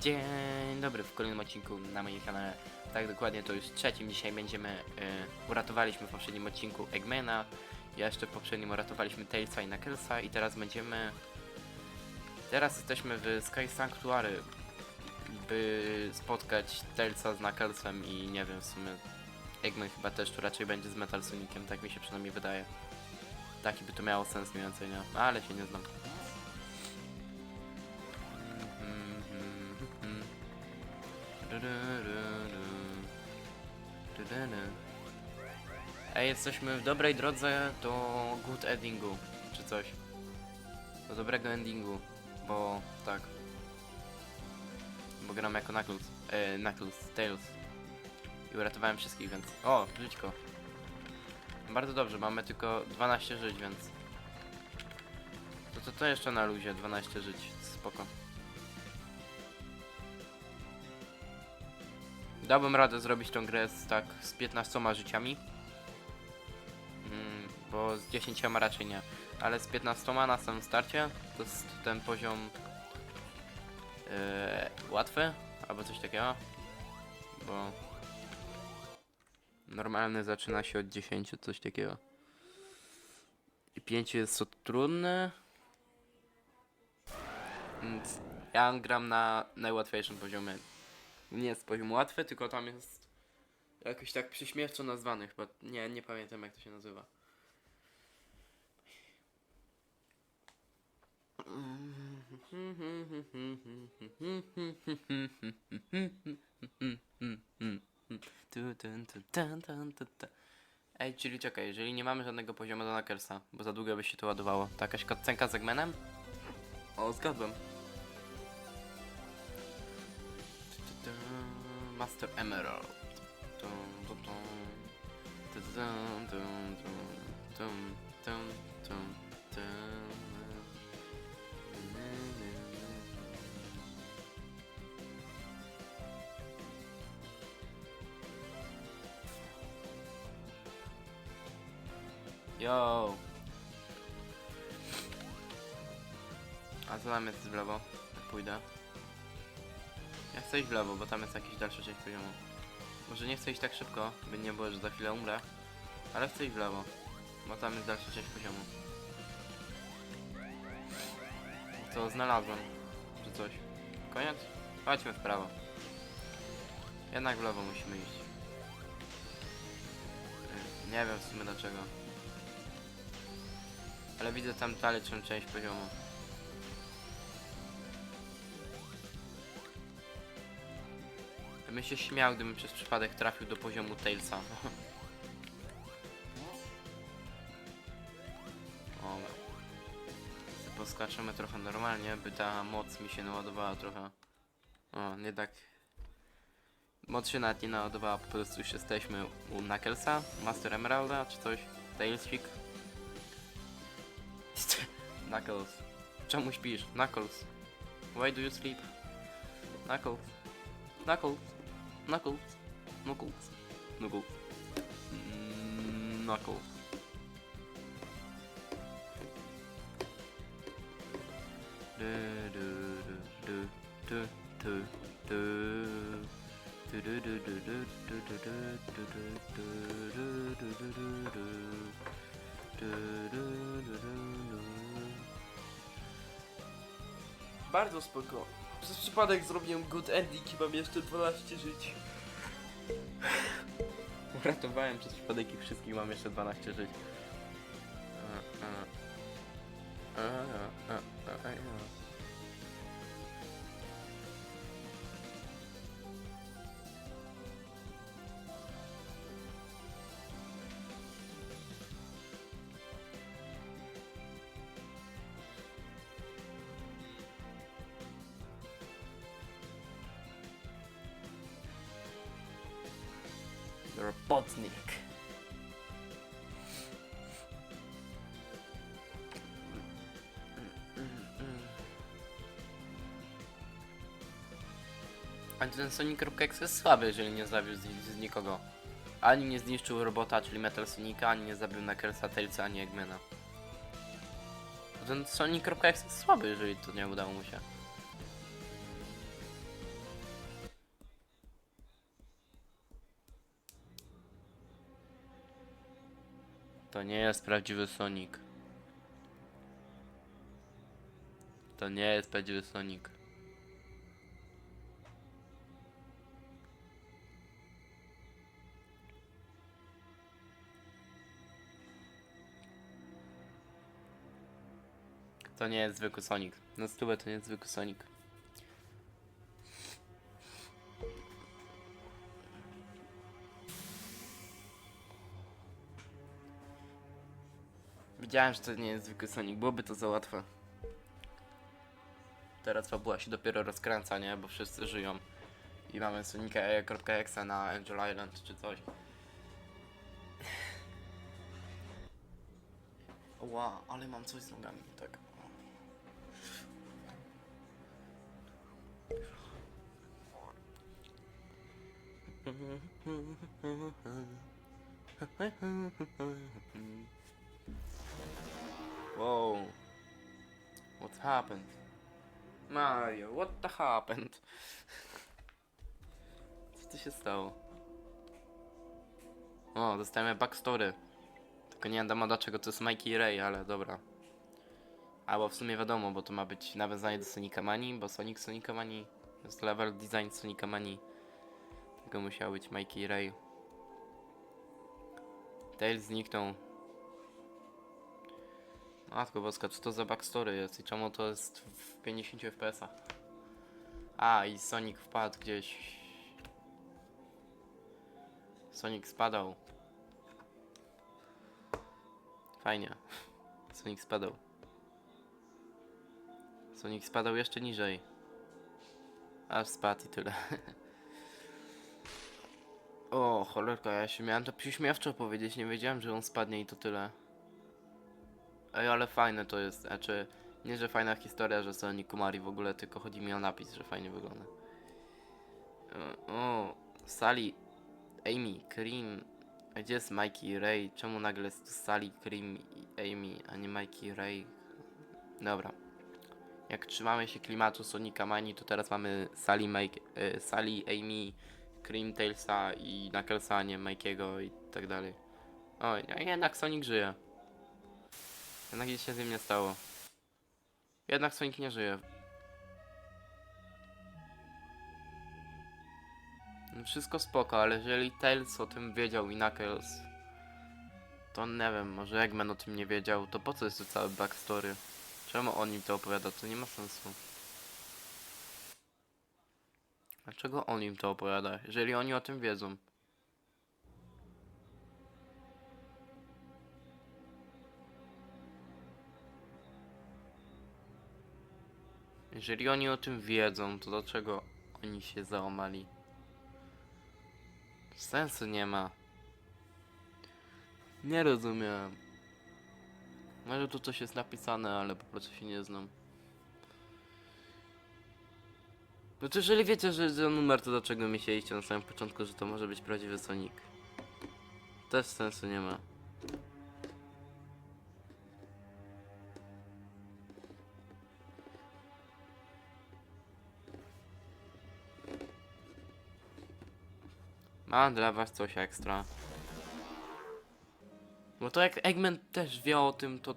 Dzień dobry w kolejnym odcinku na moim kanale. Tak dokładnie to już trzecim dzisiaj będziemy. y, uratowaliśmy w poprzednim odcinku Eggmana. Jeszcze w poprzednim uratowaliśmy Tailsa i Knucklesa i teraz będziemy. Teraz jesteśmy w Sky Sanctuary, by spotkać Tailsa z Knucklesem i nie wiem w sumie. Eggman chyba też tu raczej będzie z Metal Soniciem, tak mi się przynajmniej wydaje. Taki by to miało sens mniej więcej, nie? Ale się nie znam. Ej, jesteśmy w dobrej drodze do good endingu, czy coś. Do dobrego endingu, bo tak. Bo gram jako Knuckles, e, Knuckles, Tails. I uratowałem wszystkich, więc... O, żyćko. Bardzo dobrze, mamy tylko 12 żyć, więc... To, to, to jeszcze na luzie, 12 żyć, spoko. Dałbym radę zrobić tą grę z tak z 15 życiami. Mm, bo z 10 raczej nie. Ale z 15 na samym starcie to jest ten poziom yy, łatwy albo coś takiego. Bo normalny zaczyna się od 10, coś takiego. I 5 jest to trudny. Więc ja gram na najłatwiejszym poziomie nie jest poziom łatwy, tylko tam jest jakoś tak przyśmiewczo nazwany chyba. Nie, nie pamiętam jak to się nazywa. Ej, czyli czekaj, jeżeli nie mamy żadnego poziomu do Knucklesa, bo za długo by się to ładowało, to jakaś kotcenka z Eggmanem? O, zgadłem. Master Emerald. Dun, dun, dun. Dun, dun, dun, dun, dun, dun, dun. Yo! A co tam jest w lewo? Pójdę? Ja chcę iść w lewo, bo tam jest jakiś dalszy część poziomu. Może nie chcę iść tak szybko, by nie było, że za chwilę umrę. Ale chcę iść w lewo, bo tam jest dalsza część poziomu. Co znalazłem? Czy coś? Koniec? Chodźmy w prawo. Jednak w lewo musimy iść. Nie wiem w sumie dlaczego. Ale widzę tam dalszą część poziomu. Bym się śmiał, gdybym przez przypadek trafił do poziomu Tailsa. o, poskaczemy trochę normalnie, by ta moc mi się naładowała trochę. O, nie tak. Moc się nawet nie naładowała, po prostu już jesteśmy u Knucklesa, Master Emeralda, czy coś. Tailsik. Knuckles. Czemu śpisz? Knuckles. Why do you sleep? Knuckles. Knuckles. Knuckles. Knuckles. Knuckles. Knuckles. Du, du, du, du, du, du. Bardzo spoko. Przez przypadek zrobiłem good ending i mam jeszcze 12 żyć. Uratowałem przez przypadek ich wszystkich, mam jeszcze 12 żyć. A, a. A, a. Robotnik. A ten Sonic X jest słaby, jeżeli nie zabił z, z nikogo. Ani nie zniszczył robota, czyli Metal Sonica, ani nie zabił Knucklesa, Tailsa, ani Eggmana. Ten Sonic X jest słaby, jeżeli to nie udało mu się. To nie jest prawdziwy Sonic. To nie jest prawdziwy Sonic. To nie jest zwykły Sonic. Na stówę to nie jest zwykły Sonic. Wiedziałem, że to nie jest zwykły Sonic, byłoby to za łatwe. Teraz fabuła się dopiero rozkręca, nie? Bo wszyscy żyją. I mamy Sonika na Angel Island czy coś. Ła, ale mam coś z nogami, tak. Whoa. What happened? Mario, what the happened? Co tu się stało? O, dostajemy backstory. Tylko nie wiadomo dlaczego to jest Mikey i Ray, ale dobra. Albo w sumie wiadomo, bo to ma być nawiązanie do Sonika Mani, bo Sonic Sonika Mani jest level design Sonika Mani. Tego musiał być Mikey i Ray. Tails zniknął. Matko boska, co to za backstory jest i czemu to jest w 50 fps-ach? A, i Sonic wpadł gdzieś. Sonic spadał. Fajnie. Sonic spadał. Sonic spadał jeszcze niżej. Aż spadł i tyle. o, cholerka, ja się miałem to przyśmiewczo powiedzieć, nie wiedziałem, że on spadnie i to tyle. Ej, ale fajne to jest, znaczy, nie, że fajna historia, że Sonic Kumari w ogóle, tylko chodzi mi o napis, że fajnie wygląda. E, O, Sally, Amy, Cream, gdzie jest Mikey Ray? Czemu nagle jest tu Sally, Cream i Amy, a nie Mikey Ray? Dobra. Jak trzymamy się klimatu Sonika Mani, to teraz mamy Sally, Mike, e, Sally Amy, Cream Tailsa i Knucklesa, nie Mikey'ego i tak dalej. O, jednak Sonic żyje. Jednak nic się z nim nie stało. Jednak Sonic nie żyje. No Wszystko spoko, ale jeżeli Tails o tym wiedział i Knuckles, to nie wiem, może Eggman o tym nie wiedział, to po co jest to całe backstory? Czemu on im to opowiada? To nie ma sensu. Dlaczego on im to opowiada, jeżeli oni o tym wiedzą? Jeżeli oni o tym wiedzą, to dlaczego oni się załamali? Sensu nie ma. Nie rozumiem. Może tu coś jest napisane, ale po prostu się nie znam. No to jeżeli wiecie, że jest numer, to dlaczego myśleliście na samym początku, że to może być prawdziwy Sonic? Też sensu nie ma. Mam dla was coś ekstra. Bo to jak Eggman też wie o tym, to...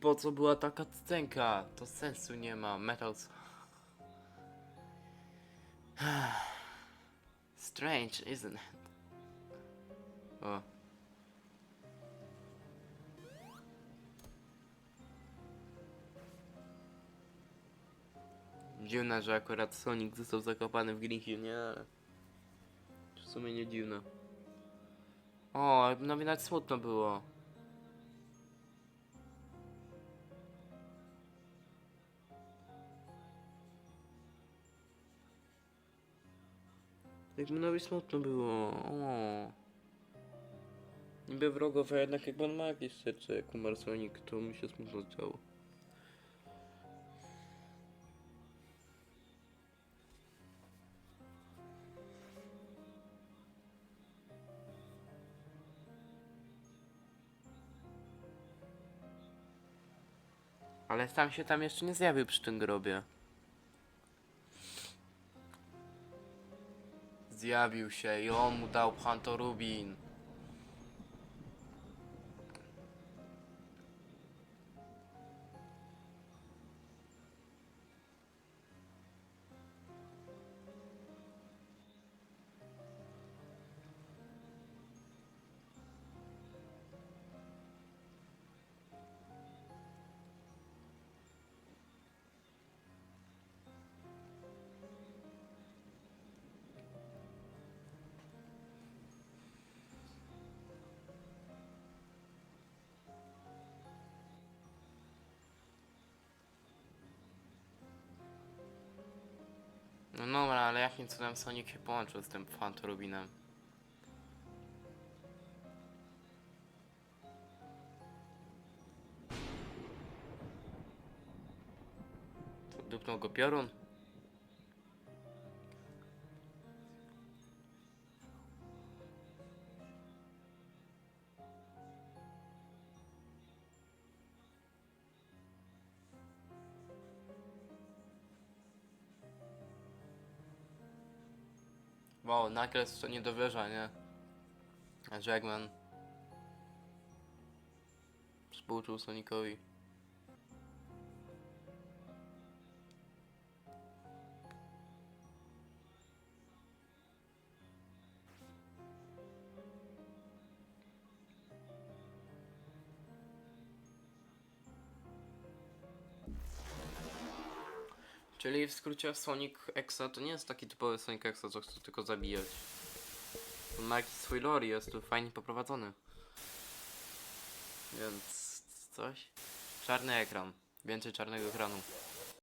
Po co była taka scenka? To sensu nie ma. Metals... Strange, isn't it? O. Dziwne, że akurat Sonic został zakopany w Green Hill, nie? Sumie nie dziwne. O, no widać smutno było. Jak mi smutno było. O. Niby wrogowe, jednak jak on ma jakieś serce, jak umarł Sonic, to mi się smutno działo. Ale sam się tam jeszcze nie zjawił przy tym grobie. Zjawił się i on mu dał Panto jakim cudem Sonic się połączył z tym Fantorubinem? Dupnął go piorun? Wow, nagle to nie dowierza, nie? Jackman współczuł Sonicowi. Czyli w skrócie Sonic Exa to nie jest taki typowy Sonic Exa, co chce tylko zabijać. On ma jakiś swój lore, jest tu fajnie poprowadzony. Więc coś. Czarny ekran. Więcej czarnego ekranu.